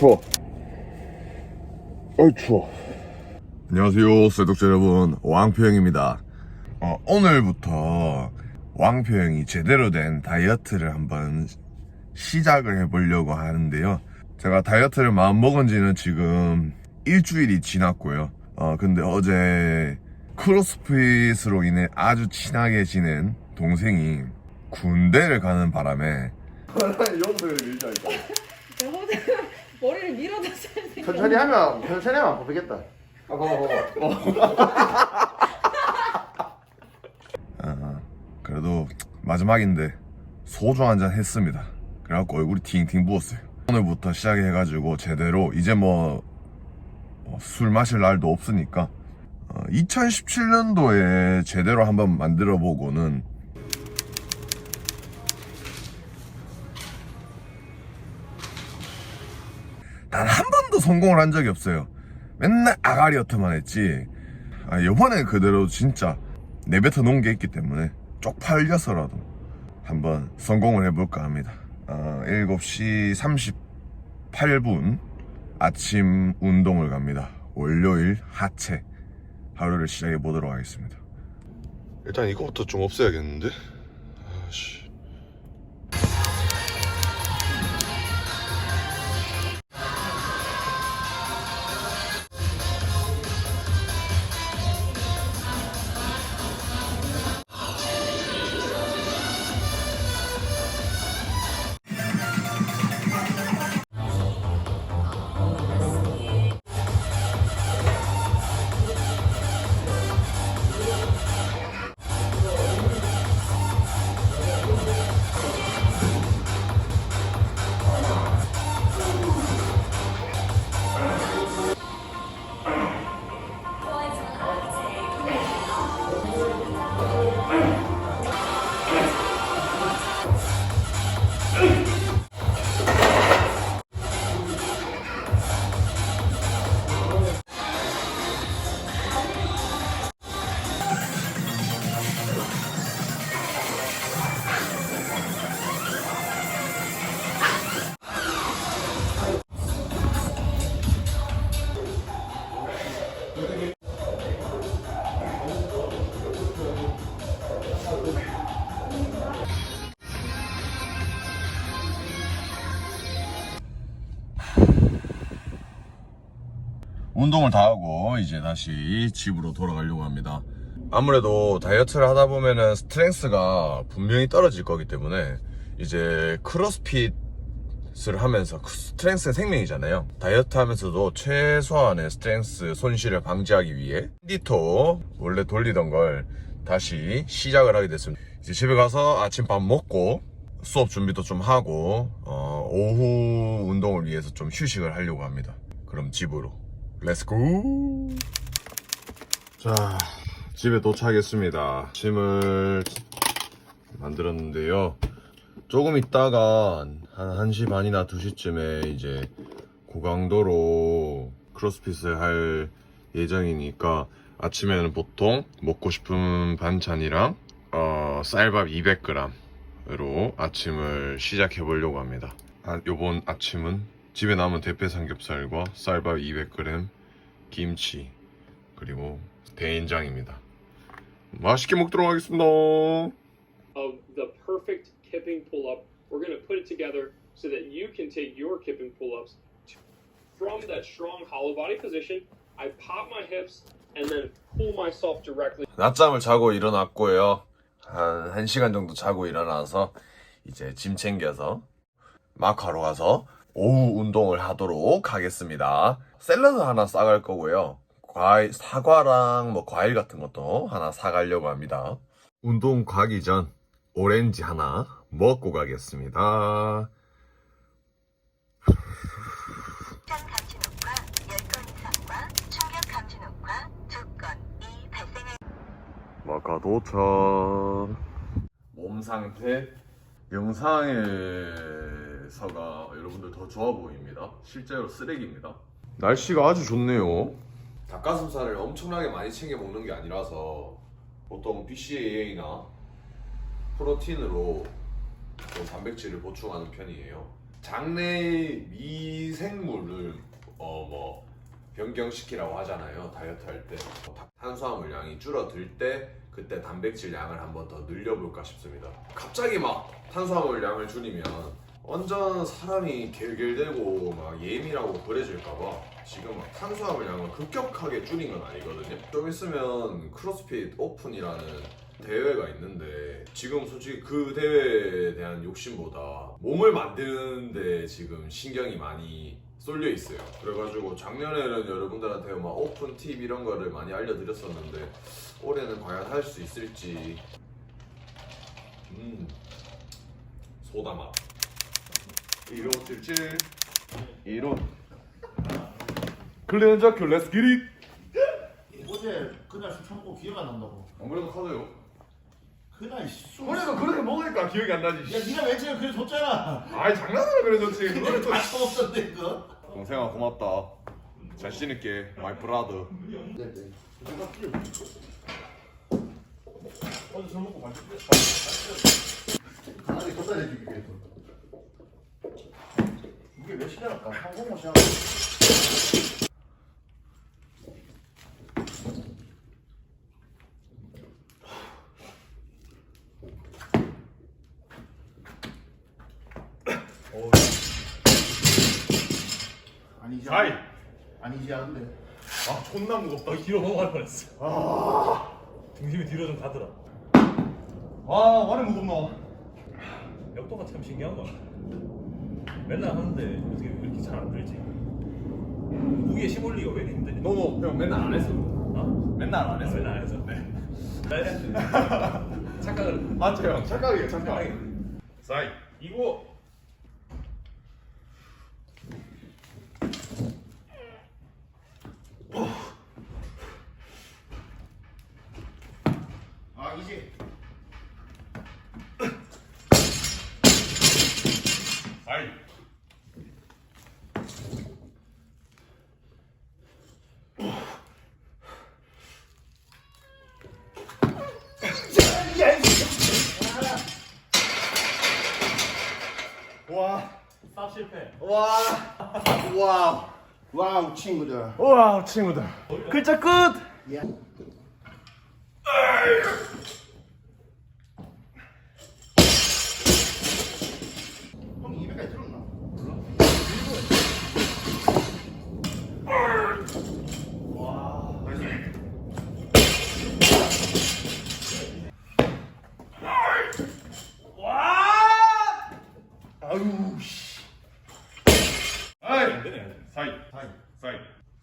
아 추워. 아 추워. 안녕하세요, 쇠독자 여러분. 왕표형입니다. 어, 오늘부터 왕표형이 제대로 된 다이어트를 한번 시작을 해보려고 하는데요. 제가 다이어트를 마음먹은 지는 지금 일주일이 지났고요. 어, 근데 어제 크로스핏으로 인해 아주 친하게 지낸 동생이 군대를 가는 바람에 용도를 밀자니까. 머리를 밀어놨어야 돼. 천천히 하면 천천히 하면 뽑히겠다. 아, 봐봐 봐봐. 아, 그래도 마지막인데 소주 한 잔 했습니다. 그래갖고 얼굴이 팅팅 부었어요. 오늘부터 시작해가지고 제대로 이제 뭐 술 마실 날도 없으니까 2017년도에 제대로 한번 만들어 보고는 성공을 한 적이 없어요. 맨날 아가리어트만 했지. 아, 이번엔 그대로 진짜 내뱉어 놓은 게 있기 때문에 쪽팔려서라도 한번 성공을 해볼까 합니다. 어, 7시 38분 아침 운동을 갑니다. 월요일 하체 하루를 시작해 보도록 하겠습니다. 일단 이거부터 좀 없애야겠는데? 아씨. 운동을 다 하고 이제 다시 집으로 돌아가려고 합니다. 아무래도 다이어트를 하다 보면은 스트렝스가 분명히 떨어질 거기 때문에 이제 크로스핏을 하면서 그 스트렝스는 생명이잖아요. 다이어트 하면서도 최소한의 스트렝스 손실을 방지하기 위해 디토 원래 돌리던 걸 다시 시작을 하게 됐습니다. 이제 집에 가서 아침 밥 먹고 수업 준비도 좀 하고 어, 오후 운동을 위해서 좀 휴식을 하려고 합니다. 그럼 집으로 렛츠고 자 집에 도착했습니다. 짐을 만들었는데요. 조금 있다가 한 1시 반이나 2시쯤에 이제 고강도로 크로스핏을 할 예정이니까 아침에는 보통 먹고 싶은 반찬이랑 어, 쌀밥 200g으로 아침을 시작해 보려고 합니다. 아, 요번 아침은 집에 남은 대패 삼겹살과 쌀밥 200g, 김치, 그리고 대인장입니다. 맛있게 먹도록 하겠습니다. of the perfect kipping pull up. We're going to put it together so that you can take your kipping pull ups from that strong hollow body position. I pop my hips and then pull myself directly 낮잠을 자고 일어났고요. 한 1시간 정도 자고 일어나서 이제 짐 챙겨서 마카로 가서 오후 운동을 하도록 하겠습니다. 샐러드 하나 싸갈 거고요. 과일, 사과랑 뭐 과일 같은 것도 하나 사가려고 합니다. 운동 가기 전 오렌지 하나 먹고 가겠습니다. 장 감지 녹화 10건 이상과 충격 감지 녹화 2건이 발생할 마카 도착. 몸 상태 영상에 서가 여러분들 더 좋아 보입니다. 실제로 쓰레기입니다. 날씨가 아주 좋네요. 닭가슴살을 엄청나게 많이 챙겨 먹는 게 아니라서 보통 BCAA나 프로틴으로 좀 단백질을 보충하는 편이에요. 장내의 미생물을 어 뭐 변경시키라고 하잖아요 다이어트 할 때 탄수화물 양이 줄어들 때 그때 단백질 양을 한번 더 늘려볼까 싶습니다 갑자기 막 탄수화물 양을 줄이면 완전 사람이 결결되고 막 예민하고 그래질까봐 지금 막 탄수화물 양을 급격하게 줄인 건 아니거든요. 좀 있으면 크로스핏 오픈이라는 대회가 있는데 지금 솔직히 그 대회에 대한 욕심보다 몸을 만드는데 지금 신경이 많이 쏠려 있어요. 그래가지고 작년에는 여러분들한테 막 오픈 팁 이런 거를 많이 알려드렸었는데 올해는 과연 할 수 있을지. 음 소다 맛 1577 1호 클렌저 큐 렛츠 기릿 어제 그날 술 처먹고 기억 안 난다고. 아무래도 카드요 그날 술. 그래도 그렇게 먹으니까 기억이 안 나지 야 네가 맨 처음에 그래 줬잖아. 아이 장난으로 그래 줬지 그거를 또다 처먹었는데 그거. 동생아 고맙다 자신 있게 마이 브라더 네네. 어제 술 먹고 반죽 강아지 걷다 내주기 위해서. 이게 몇 시간일까? 한국어 시작. 아니지. 아이. 아니지 않은데. 아 존나 무겁다 뒤로 넘어갈 뻔했어. 중심이 뒤로 좀 가더라. 아 많이 무겁나 역도가 참 신기한 거 같아. 맨날 하는데 어떻게 이렇게 잘 안 들지? 무게에 시몰리가 왜 이렇게 힘드냐? 너너 형 맨날 안 했어 어? 맨날 안 아, 했어 맨날 안 해서. 네. 착각을. 맞죠 형 착각이에요 착각 사이 이거 실패. 와우. 와우 친구들. 우와 친구들 글자 끝 야.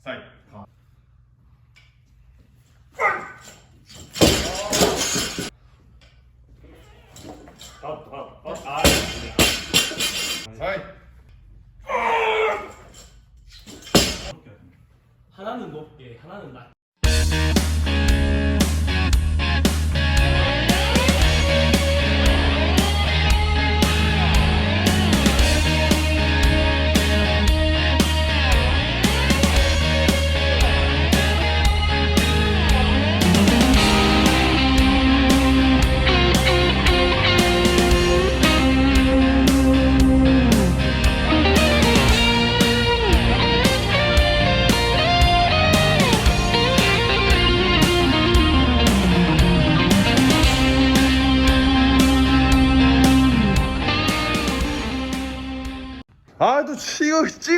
사이 다음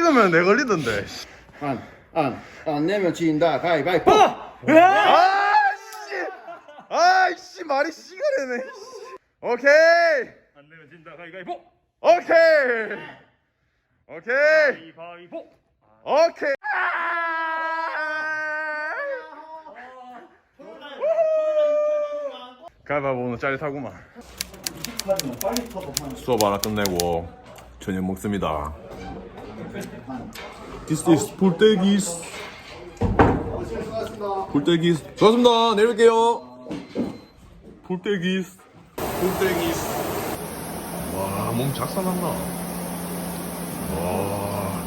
찍으면 내 걸리던데 안, 안, 안 내면 진다. 가위바위보. 아씨 아이씨 말이 시간이네 오케이 안 되면 진다. 가위가위보. 오케이 오케이 가위바위보. 오케이 가위바위보 오늘 짜릿하구만. 수업 하나 끝내고 저녁 먹습니다 This is 불떼기스 불떼기스 수고하셨습니다. 내일 뵐게요. 불떼기스 불떼기스 와몸 작살난다. 와.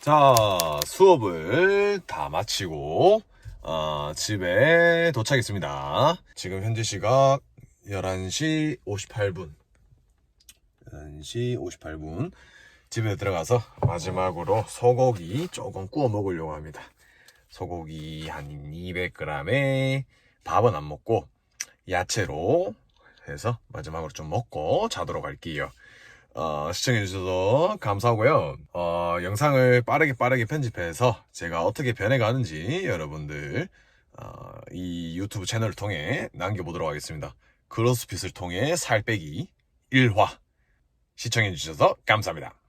자, 수업을 다 마치고 어, 집에 도착했습니다. 지금 현재 시각 11시 58분 11시 58분 집에 들어가서 마지막으로 소고기 조금 구워 먹으려고 합니다 소고기 한 200g에 밥은 안 먹고 야채로 해서 마지막으로 좀 먹고 자도록 할게요 어, 시청해주셔서 감사하고요. 어, 영상을 빠르게 빠르게 편집해서 제가 어떻게 변해가는지 여러분들 어, 이 유튜브 채널을 통해 남겨보도록 하겠습니다. 크로스핏을 통해 살 빼기 1화 시청해주셔서 감사합니다.